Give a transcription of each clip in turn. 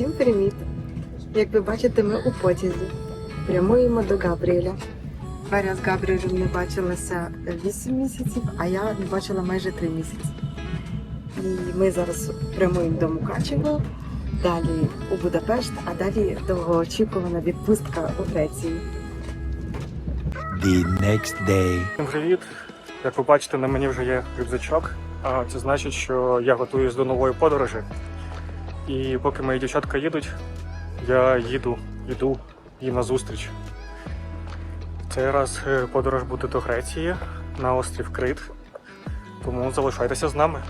Всім привіт! Як ви бачите, ми у потязі. Прямуємо до Габріеля. Варя з Габріелем не бачилася 8 місяців, а я не бачила майже 3 місяці. І ми зараз прямуємо до Мукачево, далі у Будапешт, а далі довгоочікувана відпустка у Греції. the next day. Всім привіт! Як ви бачите, на мені вже є рюкзачок. А це значить, що я готуюсь до нової подорожі. І поки мої дівчатка їдуть, я їду, йду їм на зустріч. Цей раз е, подорож буде до Греції на острів Крит. Тому залишайтеся з нами.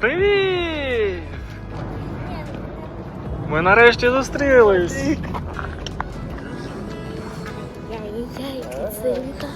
Привіт! Ми нарешті зустрілись! Яй-яй, киценька.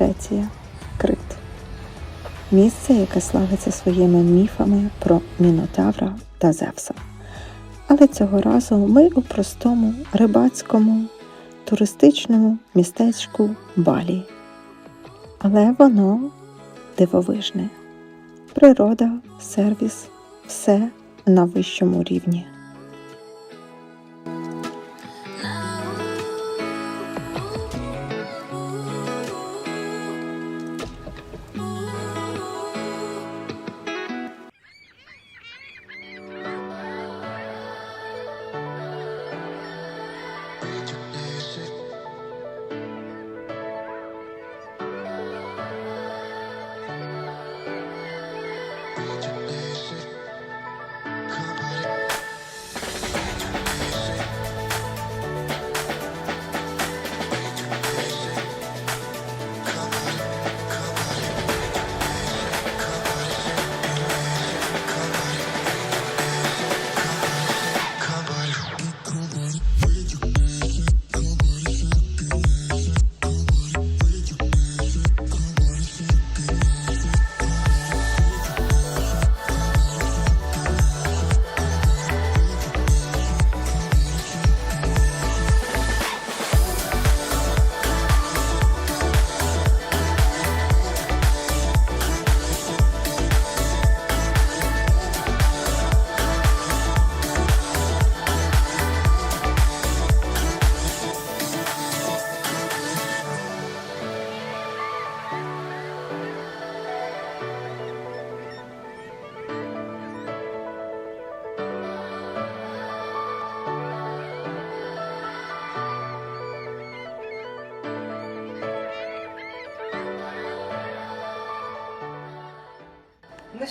Греція, Крит. Місце, яке славиться своїми міфами про Мінотавра та Зевса. Але цього разу ми у простому рибацькому туристичному містечку Балі. Але воно дивовижне. Природа, сервіс, все на вищому рівні.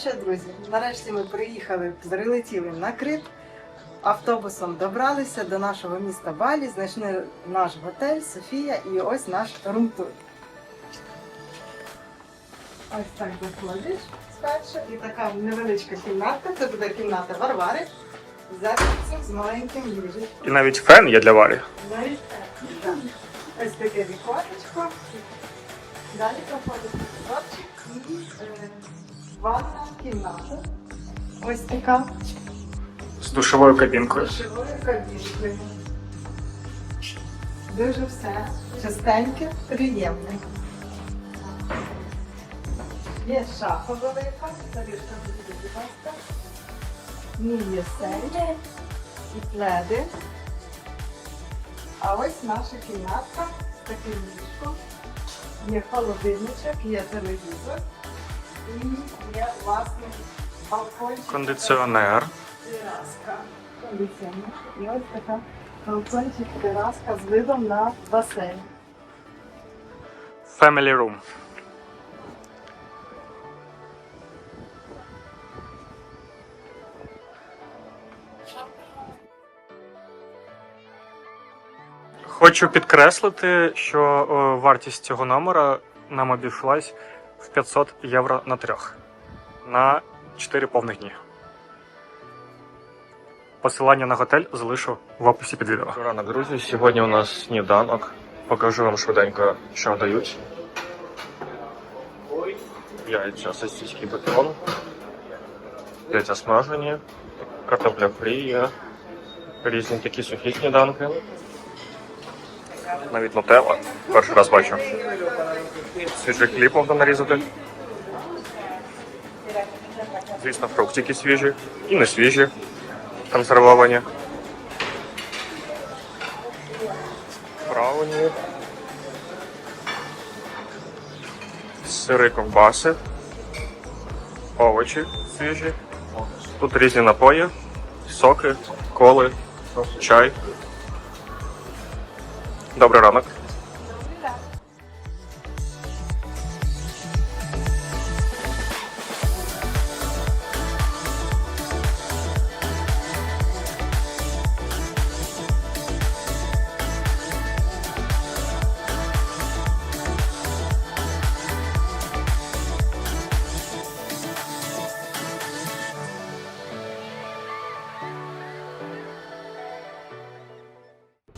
Що, друзі, нарешті ми приїхали, прилетіли на Крит. Автобусом добралися до нашого міста Балі, знайшли наш готель Софія і ось наш румтур. Ось так заходиш спершу і така невеличка кімнатка. Це буде кімната Варвари з зеркальцем з маленьким ліжечком. І навіть фен є для Варі. Навіть так. Ось таке віконечко. Далі проходить коридорчик і е, ванна кімната. Ось така З душовою кабінкою. душевою кабінкою. Дуже все чистеньке, приємне. Є шафа велика, Сарішка, будь ласка. Ні, є стелі і пледи. А ось наша кімнатка з таким ліжком. Є холодильничок, є телевізор є власний балкончик. Кондиціонер. Тераска. Кондиціонер. І ось така балкончик, тераска з видом на басейн. Family room. Хочу підкреслити, що о, вартість цього номера нам обійшлась в 500 євро на трьох на 4 повних дні. Посилання на готель залишу в описі під відео. Ранок, друзі. Сьогодні у нас сніданок. Покажу вам швиденько, що дають. Яйця, сосиски, бекон, яйця смажені, картопля фрі, різні такі сухі сніданки. Навіть нутелла. Перший раз бачу. Свіжий хліб можна нарізати. Звісно, фруктики свіжі і не свіжі, консервовані. Брауні. Сири ковбаси. Овочі свіжі. Тут різні напої, соки, коли, чай. Добрий ранок.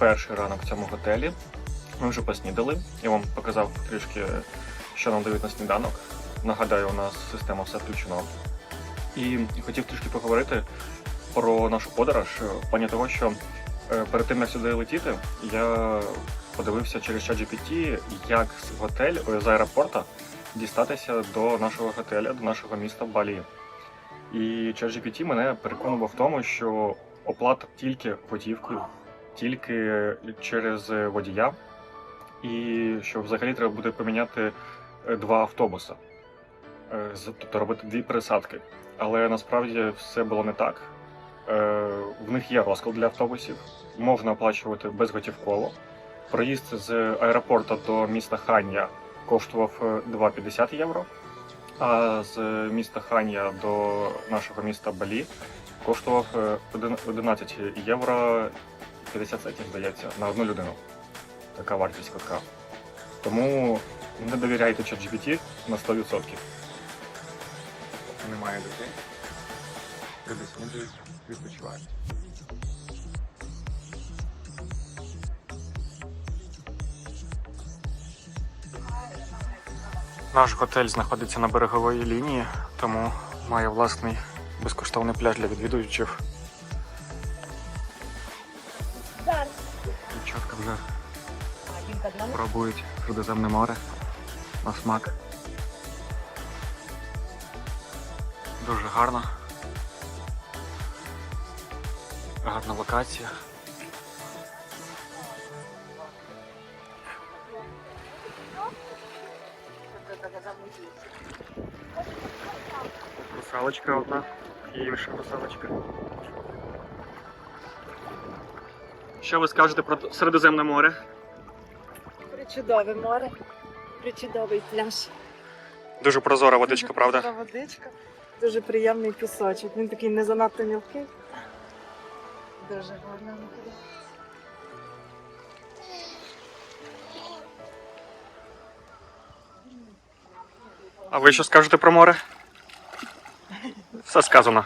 Перший ранок в цьому готелі. Ми вже поснідали. Я вам показав трішки, що нам дають на сніданок. Нагадаю, у нас система все включено. І хотів трішки поговорити про нашу подорож в плані того, що е, перед тим як сюди летіти, я подивився через ChatGPT, як з готель з аеропорта дістатися до нашого готеля, до нашого міста Балі. І ChatGPT мене переконував в тому, що оплата тільки готівкою, тільки через водія, і що взагалі треба буде поміняти е, два автобуси, Е, тобто робити дві пересадки. Але насправді все було не так. Е, В них є розклад для автобусів, можна оплачувати безготівково. Проїзд з аеропорту до міста Ханья коштував е, 2,50 євро, а з міста Ханья до нашого міста Балі коштував е, 11 євро 50 центів, здається, на одну людину. Така вартість квитка. Тому не довіряйте ChatGPT на 100%. Немає людей. Люди снідують, відпочивають. Наш готель знаходиться на береговій лінії, тому має власний безкоштовний пляж для відвідувачів. Пробують Середземне море на смак. Дуже гарно. Гарна локація. Русалочка одна інша русалочка. Що ви скажете про Середземне море? Причудове море, причудовий пляж. Дуже прозора водичка, Дуже правда? прозора водичка, дуже приємний пісочок. Він такий не занадто мілкий. Дуже гарно. А ви що скажете про море? Все сказано.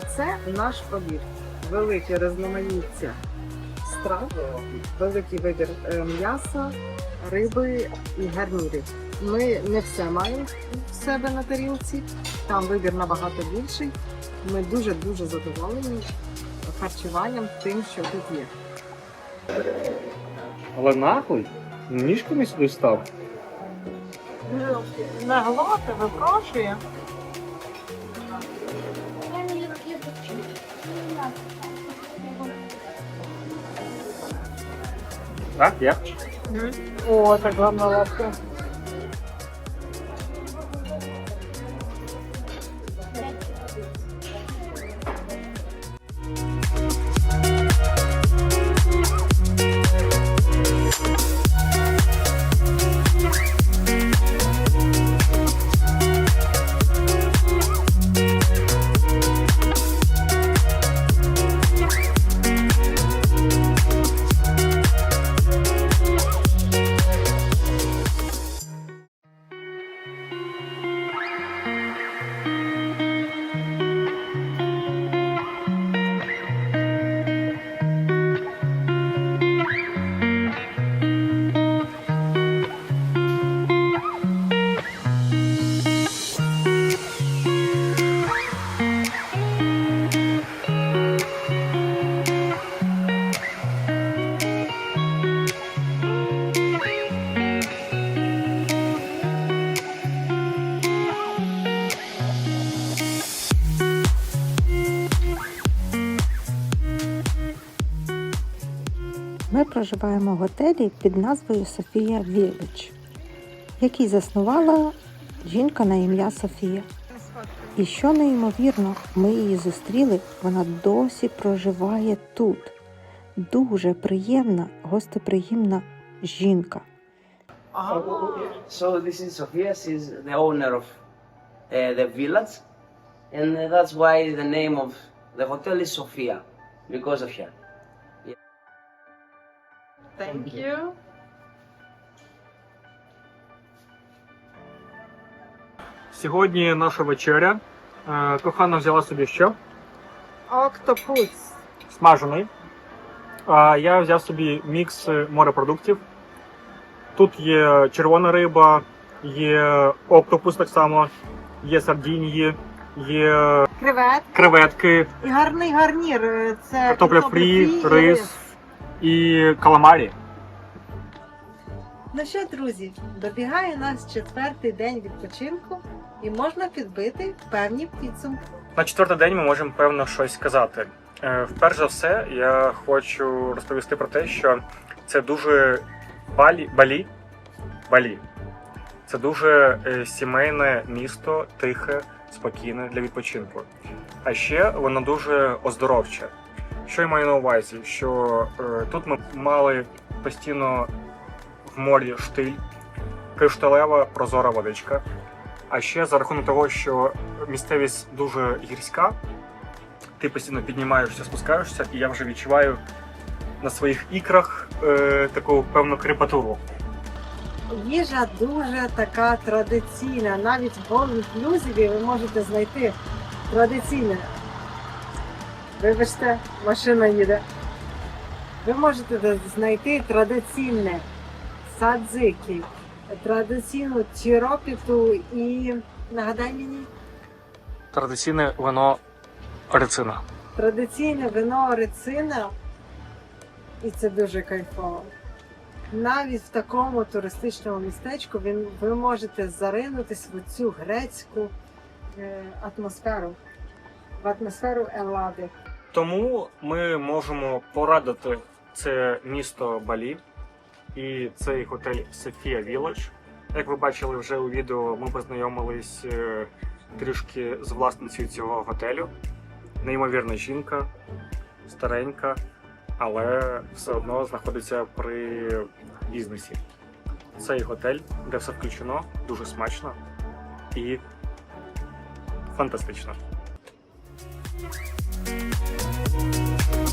А це наш обід. Велике різноманіття страв, великий вибір е, м'яса, риби і гарнірів. Ми не все маємо в себе на тарілці, там вибір набагато більший. Ми дуже-дуже задоволені харчуванням тим, що тут є. Але нахуй? Ніжками сюди став. Наглоти випрошує. Так, я. О, так главная лапка. Проживаємо в готелі під назвою Софія Вілледж, який заснувала жінка на ім'я Софія. І що неймовірно, ми її зустріли, вона досі проживає тут. Дуже приємна, гостеприємна жінка. Because of her. Thank you. Сьогодні наша вечеря. Е, Кохана взяла собі що? Октопус. Смажений. А я взяв собі мікс морепродуктів. Тут є червона риба, є октопус так само, є сардінії, є Кревет. креветки, І гарний гарнір. е, Це картопля фрі, рис і каламарі. Ну що, друзі, добігає нас четвертий день відпочинку і можна підбити певні підсумки. На четвертий день ми можемо певно щось сказати. Е, Вперше за все, я хочу розповісти про те, що це дуже балі, балі, балі. Це дуже е, сімейне місто, тихе, спокійне для відпочинку. А ще воно дуже оздоровче. Що я маю на увазі? Що е, тут ми мали постійно в морі штиль, кришталева прозора водичка. А ще за рахунок того, що місцевість дуже гірська, ти постійно піднімаєшся, спускаєшся, і я вже відчуваю на своїх ікрах е, таку певну крепатуру. Їжа дуже така традиційна. Навіть в all-inclusive ви можете знайти традиційне. Вибачте, машина їде. Ви можете знайти традиційне садзики, традиційну тіропіту і нагадай мені, Традиційне вино рецина. традиційне вино рецина, і це дуже кайфово. Навіть в такому туристичному містечку ви, ви можете заринутись в цю грецьку е, атмосферу, в атмосферу Елади. Тому ми можемо порадити це місто Балі і цей готель Софія Вілледж. Як ви бачили вже у відео, ми познайомились е, трішки з власницею цього готелю. Неймовірна жінка, старенька, але все одно знаходиться при бізнесі. Цей готель, де все включено, дуже смачно і фантастично. Thank you.